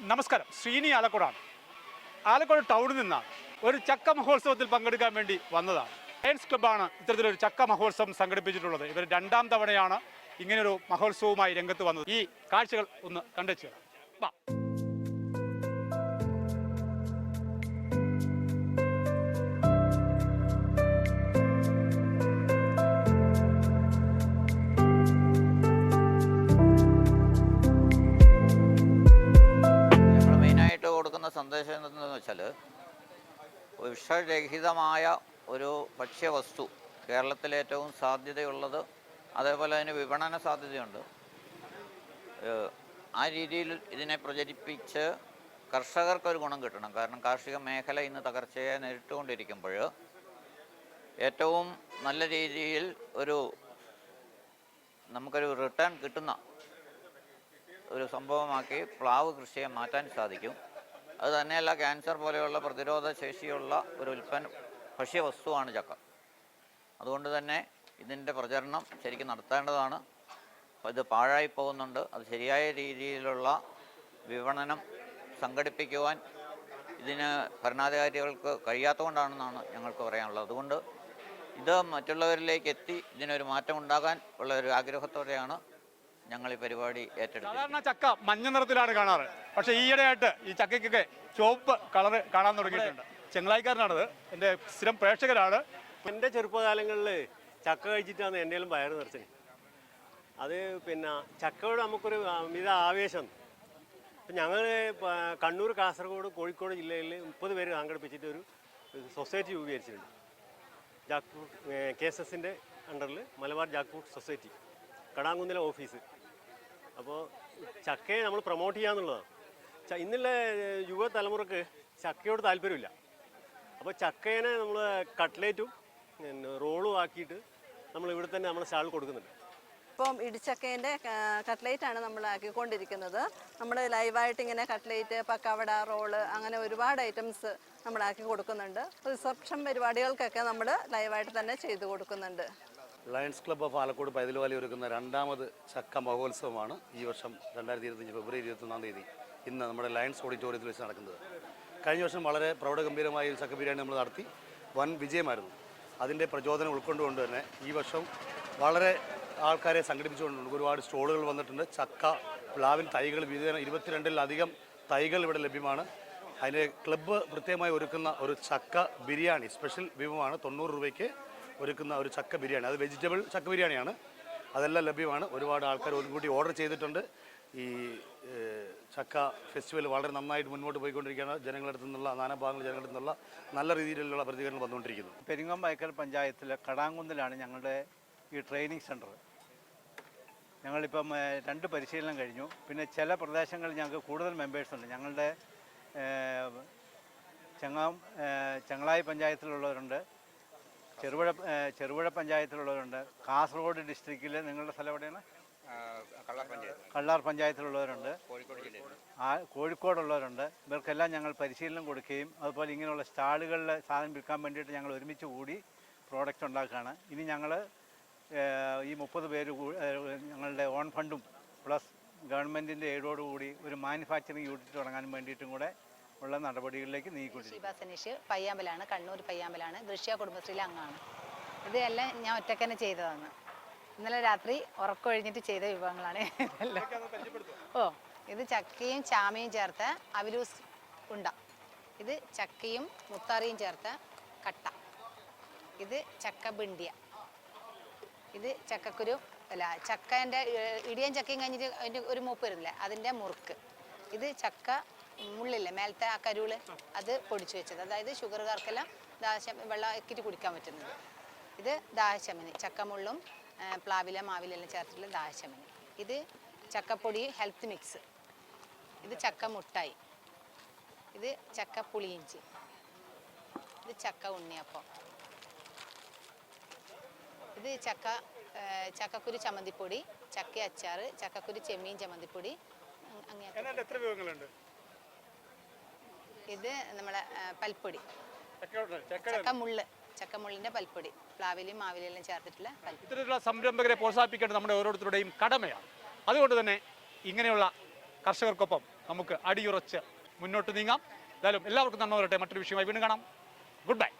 നമസ്കാരം. ശ്രീനി ആലക്കോടാണ്. ആലക്കോട് ടൗണിൽ നിന്നാണ് ഒരു ചക്ക മഹോത്സവത്തിൽ പങ്കെടുക്കാൻ വേണ്ടി വന്നതാണ്. ലയൺസ് ക്ലബ്ബാണ് ഇത്തരത്തിലൊരു ചക്ക മഹോത്സവം സംഘടിപ്പിച്ചിട്ടുള്ളത്. ഇവർ രണ്ടാം തവണയാണ് ഇങ്ങനൊരു മഹോത്സവവുമായി രംഗത്ത് വന്നത്. ഈ കാഴ്ചകൾ ഒന്ന് കണ്ടെച്ചു വാ. സന്ദേശം എന്തെന്ന് വെച്ചാൽ വിഷരഹിതമായ ഒരു ഭക്ഷ്യവസ്തു കേരളത്തിൽ ഏറ്റവും സാധ്യതയുള്ളത് അതേപോലെ അതിന് വിപണന സാധ്യതയുണ്ട്. ആ രീതിയിൽ ഇതിനെ പ്രചരിപ്പിച്ച് കർഷകർക്കൊരു ഗുണം കിട്ടണം. കാരണം കാർഷിക മേഖല ഇന്ന് തകർച്ചയെ നേരിട്ടുകൊണ്ടിരിക്കുമ്പോൾ ഏറ്റവും നല്ല രീതിയിൽ ഒരു നമുക്കൊരു റിട്ടേൺ കിട്ടുന്ന ഒരു സംഭവമാക്കി പ്ലാവ് കൃഷിയെ മാറ്റാൻ സാധിക്കും. അത് തന്നെയല്ല ക്യാൻസർ പോലെയുള്ള പ്രതിരോധ ശേഷിയുള്ള ഒരു ഉൽപ്പന്ന ഭക്ഷ്യവസ്തുവാണ് ചക്ക. അതുകൊണ്ട് തന്നെ ഇതിന്റെ പ്രചരണം ശരിക്കും നടത്തേണ്ടതാണ്. ഇത് പാഴായി പോകുന്നുണ്ട്. അത് ശരിയായ രീതിയിലുള്ള വിപണനം സംഘടിപ്പിക്കുവാൻ ഇതിന് ഭരണാധികാരികൾക്ക് കഴിയാത്തതുകൊണ്ടാണെന്നാണ് ഞങ്ങൾക്ക് പറയാനുള്ളത്. അതുകൊണ്ട് ഇത് മറ്റുള്ളവരിലേക്ക് എത്തി ഇതിനൊരു മാറ്റം ഉണ്ടാകാൻ ഉള്ള ഒരു ആഗ്രഹത്തോടെയാണ് ഞങ്ങൾ ഈ പരിപാടി ഏറ്റെടുത്തു സാധാരണ ചക്ക മഞ്ഞ നിറത്തിലാണ് കാണാറ്. പക്ഷെ ഈയിടെയായിട്ട് ഈ ചക്കയ്ക്കൊക്കെ ചുവപ്പ് കളർ കാണാൻ തുടങ്ങിയിട്ടുണ്ട്. ചെങ്ങളായിക്കാരനാണത്. എന്റെ സ്ഥിരം പ്രേക്ഷകരാണ്. എന്റെ ചെറുപ്പകാലങ്ങളിൽ ചക്ക കഴിച്ചിട്ടാണ് എന്റെയും വയറ് നിറച്ചത്. അത് പിന്നെ ചക്കയോട് നമുക്കൊരു അമിത ആവേശം. ഇപ്പം ഞങ്ങൾ കണ്ണൂർ കാസർഗോഡ് കോഴിക്കോട് ജില്ലയിൽ മുപ്പത് പേര് സംഘടിപ്പിച്ചിട്ട് ഒരു സൊസൈറ്റി രൂപീകരിച്ചിട്ടുണ്ട്. ജാക്ക് ഫ്രൂട്ട് കെ എസ് എസിന്റെ അണ്ടറിൽ മലബാർ ജാക്ക് ഫ്രൂട്ട് സൊസൈറ്റി. കടാങ്കുന്നിലെ ഓഫീസ്. അപ്പോൾ ചക്കയെ നമ്മൾ പ്രൊമോട്ട് ചെയ്യാന്നുള്ളതാണ് ഇന്നുള്ള യുവതലമുറക്ക് ചക്കയോട് താല്പര്യമില്ല. അപ്പോൾ ചക്കേനെ നമ്മൾ കട്ട്ലേറ്റും റോളും ആക്കിയിട്ട് നമ്മൾ ഇവിടെ തന്നെ നമ്മുടെ സ്റ്റാളിൽ കൊടുക്കുന്നുണ്ട്. ഇപ്പം ഇടിച്ചക്കേന്റെ കട്ട്ലേറ്റ് ആണ് നമ്മൾ ആക്കിക്കൊണ്ടിരിക്കുന്നത്. നമ്മൾ ലൈവായിട്ട് ഇങ്ങനെ കട്ട്ലേറ്റ് പക്കവട റോൾ അങ്ങനെ ഒരുപാട് ഐറ്റംസ് നമ്മൾ ആക്കി കൊടുക്കുന്നുണ്ട്. റിസപ്ഷൻ പരിപാടികൾക്കൊക്കെ നമ്മൾ ലൈവായിട്ട് തന്നെ ചെയ്തു കൊടുക്കുന്നുണ്ട്. ലയൺസ് ക്ലബ്ബ് ഓഫ് ആലക്കോട് പൈതൽവാലി ഒരുക്കുന്ന രണ്ടാമത് ചക്ക മഹോത്സവമാണ് ഈ വർഷം രണ്ടായിരത്തി ഇരുപത്തഞ്ച് ഫെബ്രുവരി ഇരുപത്തൊന്നാം തീയതി. ഇന്ന് നമ്മുടെ ലയൺസ് ഓഡിറ്റോറിയത്തിൽ വെച്ച് നടക്കുന്നത്. കഴിഞ്ഞ വർഷം വളരെ പ്രൗഢഗംഭീരമായ ഒരു ചക്ക ബിരിയാണി നമ്മൾ നടത്തി. വൻ വിജയമായിരുന്നു. അതിന്റെ പ്രചോദനം ഉൾക്കൊണ്ടുകൊണ്ട് തന്നെ ഈ വർഷം വളരെ ആൾക്കാരെ സംഘടിപ്പിച്ചുകൊണ്ടുണ്ട്. ഒരുപാട് സ്റ്റോളുകൾ വന്നിട്ടുണ്ട്. ചക്ക പ്ലാവിൻ തൈകൾ വിവിധ ഇരുപത്തിരണ്ടിലധികം തൈകൾ ഇവിടെ ലഭ്യമാണ്. അതിന്റെ ക്ലബ്ബ് പ്രത്യേകമായി ഒരുക്കുന്ന ഒരു ചക്ക ബിരിയാണി സ്പെഷ്യൽ വിഭവമാണ് തൊണ്ണൂറ് രൂപയ്ക്ക്. ഒരുക്കുന്ന ഒരു ചക്ക ബിരിയാണി. അത് വെജിറ്റബിൾ ചക്ക ബിരിയാണിയാണ്. അതെല്ലാം ലഭ്യമാണ്. ഒരുപാട് ആൾക്കാർ മുൻകൂട്ടി ഓർഡർ ചെയ്തിട്ടുണ്ട്. ഈ ചക്ക ഫെസ്റ്റിവൽ വളരെ നന്നായിട്ട് മുന്നോട്ട് പോയിക്കൊണ്ടിരിക്കുകയാണ്. ജനങ്ങളുടെ അടുത്തു നിന്നുള്ള നാനാഭാഗങ്ങൾ ജനങ്ങളുടെ നിന്നുള്ള നല്ല രീതിയിലുള്ള പ്രതികരണം വന്നുകൊണ്ടിരിക്കുന്നു. പെരിങ്ങം വയക്കൽ പഞ്ചായത്തിലെ കടാങ്കുന്നിലാണ് ഞങ്ങളുടെ ഈ ട്രെയിനിങ് സെന്റർ ഞങ്ങളിപ്പം രണ്ട് പരിശീലനം കഴിഞ്ഞു. പിന്നെ ചില പ്രദേശങ്ങളിൽ ഞങ്ങൾക്ക് കൂടുതൽ മെമ്പേഴ്സ് ഉണ്ട്. ഞങ്ങളുടെ ചെങ്ങാം ചെങ്ങളായി പഞ്ചായത്തിലുള്ളവരുണ്ട്. ചെറുപുഴ ചെറുപുഴ പഞ്ചായത്തിലുള്ളവരുണ്ട്. കാസർഗോഡ് ഡിസ്ട്രിക്റ്റിൽ നിങ്ങളുടെ സ്ഥലം എവിടെയാണ്? കള്ളാർ പഞ്ചായത്തിലുള്ളവരുണ്ട്. ആ കോഴിക്കോടുള്ളവരുണ്ട്. ഇവർക്കെല്ലാം ഞങ്ങൾ പരിശീലനം കൊടുക്കുകയും അതുപോലെ ഇങ്ങനെയുള്ള സ്റ്റാളുകളിൽ സാധനം വിൽക്കാൻ വേണ്ടിയിട്ട് ഞങ്ങൾ ഒരുമിച്ച് കൂടി പ്രോഡക്റ്റ് ഉണ്ടാക്കുകയാണ്. ഇനി ഞങ്ങൾ ഈ മുപ്പത് പേര് ഞങ്ങളുടെ ഓൺ ഫണ്ടും പ്ലസ് ഗവൺമെന്റിന്റെ എയ്ഡോടുകൂടി ഒരു മാനുഫാക്ചറിങ് യൂണിറ്റ് തുടങ്ങാൻ വേണ്ടിയിട്ടും കൂടെ ഉള്ള നടപടികളിലേക്ക് നീങ്ങിക്കൊണ്ടിരിക്കും ഷീബ സനീഷ് പയ്യാമ്പലാണ് കണ്ണൂർ പയ്യാമ്പലാണ് ദൃശ്യ കുടുംബശ്രീയിലെ അംഗമാണ്. ഇതെല്ലാം ഞാൻ ഒറ്റയ്ക്ക് തന്നെ ചെയ്തതാണ്. ഇന്നലെ രാത്രി ഉറക്കൊഴിഞ്ഞിട്ട് ചെയ്ത വിഭവങ്ങളാണ് ഇതെല്ലാം. ഓ ഇത് ചക്കയും ചാമയും ചേർത്ത് അവിലൂസ് ഉണ്ട. ഇത് ചക്കയും മുത്താറിയും ചേർത്ത് കട്ട. ഇത് ചക്ക ബിണ്ടിയ ഇത് ചക്കക്കുരു അല്ല ചക്കേന്റെ ഇടിയൻ ചക്കയും കഴിഞ്ഞിട്ട് അതിന്റെ ഒരു മൂപ്പ് വരുന്നില്ല? അതിന്റെ മുറുക്ക്. ഇത് ചക്ക മുള്ളില്ലേ മേലത്തെ ആ കരുൾ? അത് പൊടിച്ചു വെച്ചത്. അതായത് ഷുഗറുകാർക്കെല്ലാം ദാഹശം വെള്ളം ഇക്കിട്ട് കുടിക്കാൻ പറ്റുന്നത്. ഇത് ദാഹശമനി. ചക്കമുള്ളും പ്ലാവില മാവിലെല്ലാം ചേർത്തിട്ടുള്ള ദാഹശമനി. ഇത് ചക്കപ്പൊടി ഹെൽത്ത് മിക്സ്. ഇത് ചക്ക മുട്ടായി ഇത് ചക്ക പുളിയിഞ്ചി ഇത് ചക്ക ഉണ്ണിയപ്പം. ഇത് ചക്ക ചക്കക്കുരു ചമ്മന്തിപ്പൊടി ചക്ക അച്ചാറ് ചക്കക്കുരു ചെമ്മീൻ ചമ്മന്തിപ്പൊടി അങ്ങനെ എത്ര വിഭവങ്ങളുണ്ട് ഇത് നമ്മളെ ആ, പൽപ്പൊടി. ചക്കമുള്ള് ചക്കമുള്ളിന്റെ പൽപ്പൊടി. പ്ലാവിലും മാവിലെല്ലാം ചേർത്തിട്ടുള്ള ഇത്തരത്തിലുള്ള സംരംഭകരെ പ്രോത്സാഹിപ്പിക്കേണ്ടത് നമ്മുടെ ഓരോരുത്തരുടെയും കടമയാണ്. അതുകൊണ്ട് തന്നെ ഇങ്ങനെയുള്ള കർഷകർക്കൊപ്പം നമുക്ക് അടിയുറച്ച് മുന്നോട്ട് നീങ്ങാം. എന്തായാലും എല്ലാവർക്കും നന്മ വരട്ടെ. മറ്റൊരു വിഷയമായി വീണ്ടും കാണാം. Good bye